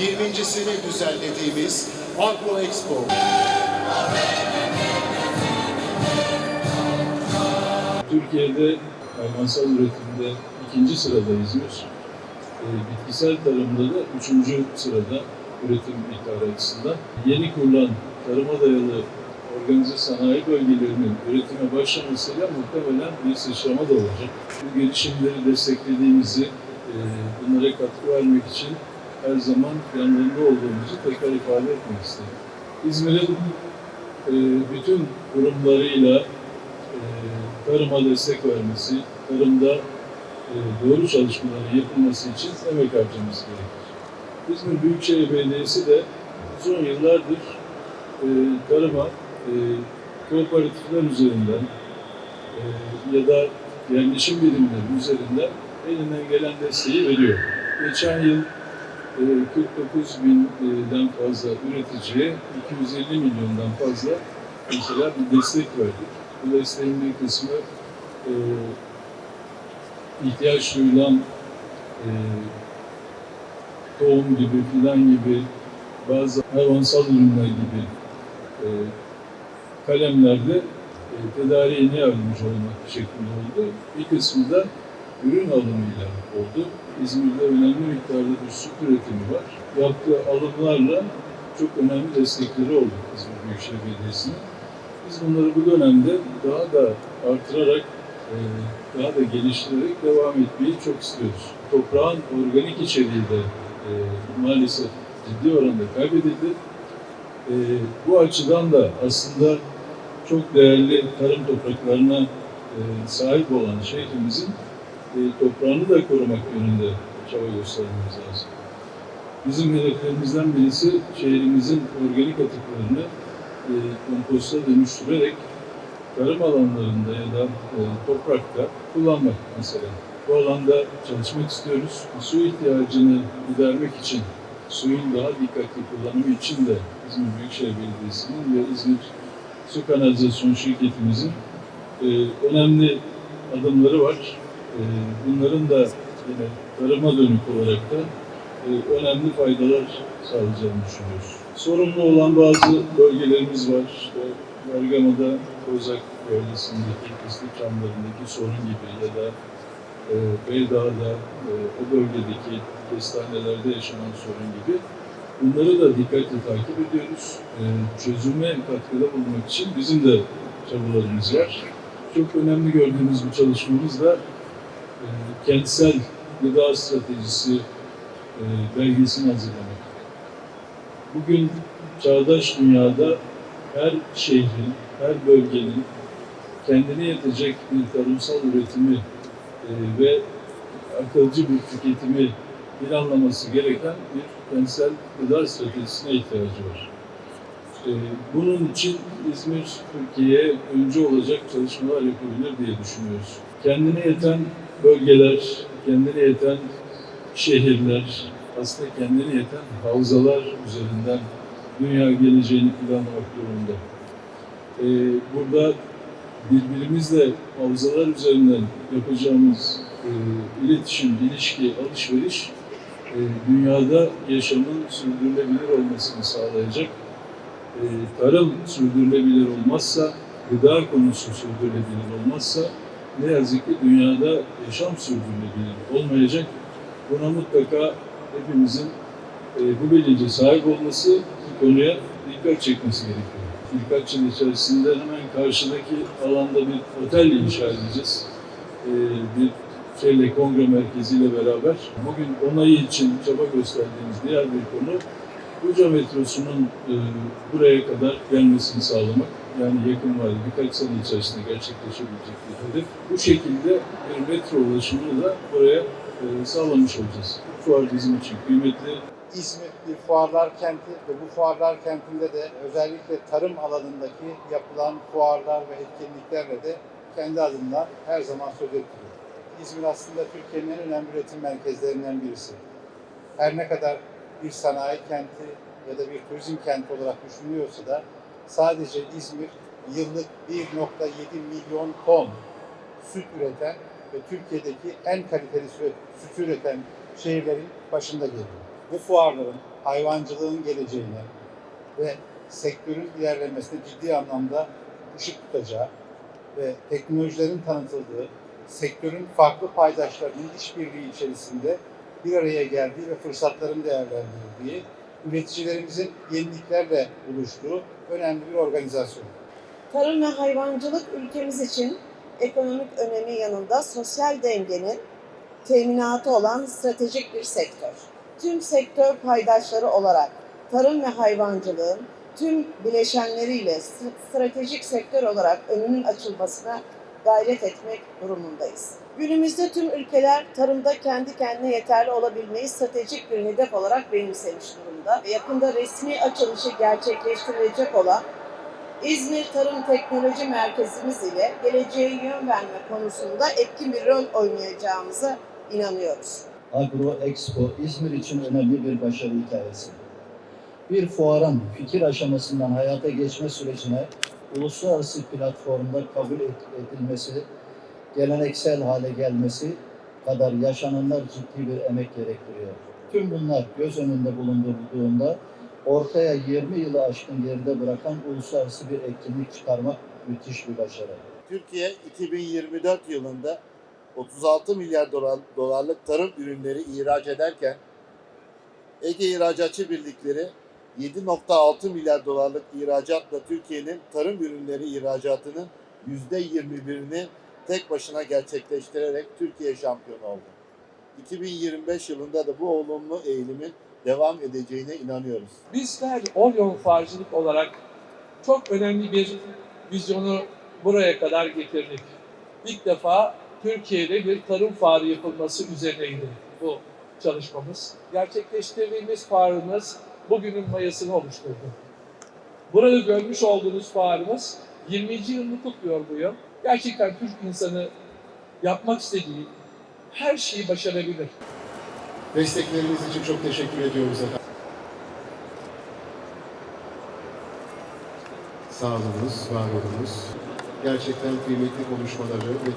20.sini düzenlediğimiz Agro Expo. Türkiye'de hayvansal üretimde ikinci sırada İzmir. E, bitkisel tarımda da üçüncü sırada üretim miktarı açısından. Yeni kurulan tarıma dayalı organize sanayi bölgelerinin üretime başlamasıyla muhtemelen bir sıçrama da olacak. Bu gelişimleri desteklediğimizi, e, bunlara katkı vermek için her zaman yanlarında olduğumuzu tekrar ifade etmek isterim. İzmir'in e, bütün kurumlarıyla e, tarıma destek vermesi, tarımda e, doğru çalışmaların yapılması için emek harcaması gerekir. İzmir Büyükşehir Belediyesi de uzun yıllardır e, tarıma e, kooperatifler üzerinden e, ya da yerleşim birimleri üzerinden elinden gelen desteği veriyor. Geçen yıl 49 binden fazla üreticiye 250 milyondan fazla mesela bir destek verdik. Bu desteğin bir kısmı e, ihtiyaç duyulan e, tohum gibi, filan gibi, bazı hayvansal ürünler gibi e, kalemlerde e, tedariğine yardımcı olmak şeklinde oldu. Bir kısmı da ürün alımıyla oldu. İzmir'de önemli miktarda bir süt üretimi var. Yaptığı alımlarla çok önemli destekleri oldu İzmir Büyükşehir Belediyesi'nin. Biz bunları bu dönemde daha da artırarak, e, daha da geliştirerek devam etmeyi çok istiyoruz. Toprağın organik içeriği de e, maalesef ciddi oranda kaybedildi. E, bu açıdan da aslında çok değerli tarım topraklarına sahip olan şehrimizin e, toprağını da korumak yönünde çaba göstermemiz lazım. Bizim hedeflerimizden birisi şehrimizin organik atıklarını e, komposta dönüştürerek tarım alanlarında ya da e, toprakta kullanmak mesela. Bu alanda çalışmak istiyoruz. Su ihtiyacını gidermek için, suyun daha dikkatli kullanımı için de İzmir Büyükşehir Belediyesi'nin ve İzmir Su Kanalizasyon Şirketimizin e, önemli adımları var. E, bunların da yine tarıma dönük olarak da e, önemli faydalar sağlayacağını düşünüyoruz. Sorumlu olan bazı bölgelerimiz var. İşte Bergama'da Kozak bölgesindeki pislik çamlarındaki sorun gibi ya da e, Beydağ'da e, o bölgedeki kestanelerde yaşanan sorun gibi bunları da dikkatle takip ediyoruz. E, çözüme katkıda bulunmak için bizim de çabalarımız var. Çok önemli gördüğümüz bu çalışmamız da e, kentsel gıda stratejisi e, belgesini hazırlamak. Bugün çağdaş dünyada her şehrin, her bölgenin kendine yetecek bir tarımsal üretimi e, ve akılcı bir tüketimi planlaması gereken bir kentsel gıda stratejisine ihtiyacı var. E, bunun için İzmir, Türkiye'ye öncü olacak çalışmalar yapabilir diye düşünüyoruz. Kendine yeten bölgeler, kendine yeten şehirler, aslında kendine yeten havzalar üzerinden dünya geleceğini planlamak durumunda. Ee, burada birbirimizle havzalar üzerinden yapacağımız e, iletişim, ilişki, alışveriş e, dünyada yaşamın sürdürülebilir olmasını sağlayacak. E, tarım sürdürülebilir olmazsa, gıda konusu sürdürülebilir olmazsa ne yazık ki dünyada yaşam sürdürülebilir olmayacak. Buna mutlaka hepimizin e, bu bilince sahip olması, bu konuya dikkat çekmesi gerekiyor. Birkaç yıl içerisinde hemen karşıdaki alanda bir otel inşa edeceğiz. E, bir şeyle kongre merkeziyle beraber. Bugün onayı için çaba gösterdiğimiz diğer bir konu Buca metrosunun e, buraya kadar gelmesini sağlamak. Yani yakın var birkaç sene içerisinde gerçekleşebilecek bir hedef. Bu şekilde bir metro ulaşımını da buraya e, sağlamış olacağız. Bu fuar bizim için kıymetli. İzmir bir fuarlar kenti ve bu fuarlar kentinde de özellikle tarım alanındaki yapılan fuarlar ve etkinliklerle de kendi adımdan her zaman söz ettiriyor. İzmir aslında Türkiye'nin en önemli üretim merkezlerinden birisi. Her ne kadar bir sanayi kenti ya da bir turizm kenti olarak düşünülüyorsa da sadece İzmir yıllık 1.7 milyon ton süt üreten ve Türkiye'deki en kaliteli süt, süt üreten şehirlerin başında geliyor. bu fuarların hayvancılığın geleceğine ve sektörün ilerlemesine ciddi anlamda ışık tutacağı ve teknolojilerin tanıtıldığı, sektörün farklı paydaşlarının işbirliği içerisinde bir araya geldiği ve fırsatların değerlendirildiği, üreticilerimizin yeniliklerle buluştuğu önemli bir organizasyon. Tarım ve hayvancılık ülkemiz için ekonomik önemi yanında sosyal dengenin teminatı olan stratejik bir sektör. Tüm sektör paydaşları olarak tarım ve hayvancılığın tüm bileşenleriyle st- stratejik sektör olarak önünün açılmasına gayret etmek durumundayız. Günümüzde tüm ülkeler tarımda kendi kendine yeterli olabilmeyi stratejik bir hedef olarak benimsemiş durumda. Yakında resmi açılışı gerçekleştirilecek olan İzmir Tarım Teknoloji Merkezimiz ile geleceğe yön verme konusunda etkin bir rol oynayacağımıza inanıyoruz. Agro Expo İzmir için önemli bir başarı hikayesi. Bir fuarın fikir aşamasından hayata geçme sürecine uluslararası platformda kabul edilmesi, geleneksel hale gelmesi kadar yaşananlar ciddi bir emek gerektiriyor. Tüm bunlar göz önünde bulundurulduğunda ortaya 20 yılı aşkın geride bırakan uluslararası bir etkinlik çıkarmak müthiş bir başarı. Türkiye 2024 yılında 36 milyar dolar, dolarlık tarım ürünleri ihraç ederken Ege İhracatçı Birlikleri 7.6 milyar dolarlık ihracatla Türkiye'nin tarım ürünleri ihracatının %21'ini tek başına gerçekleştirerek Türkiye şampiyonu oldu. 2025 yılında da bu olumlu eğilimin devam edeceğine inanıyoruz. Bizler Orion Farcılık olarak çok önemli bir vizyonu buraya kadar getirdik. İlk defa Türkiye'de bir tarım fuarı yapılması üzerineydi bu çalışmamız. Gerçekleştirdiğimiz fuarımız bugünün mayasını oluşturdu. Burada görmüş olduğunuz fuarımız 20. yılını kutluyor bu yıl. Gerçekten Türk insanı yapmak istediği her şeyi başarabilir. Destekleriniz için çok teşekkür ediyoruz efendim. Sağ olunuz, var olunuz. Gerçekten kıymetli konuşmaları ve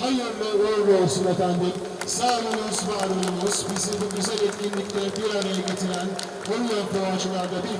Hayırlı uğurlu olsun efendim. Sağ olunuz, var olunuz. Bizi bu güzel etkinlikte bir araya getiren Konya Fuarcılar'da bir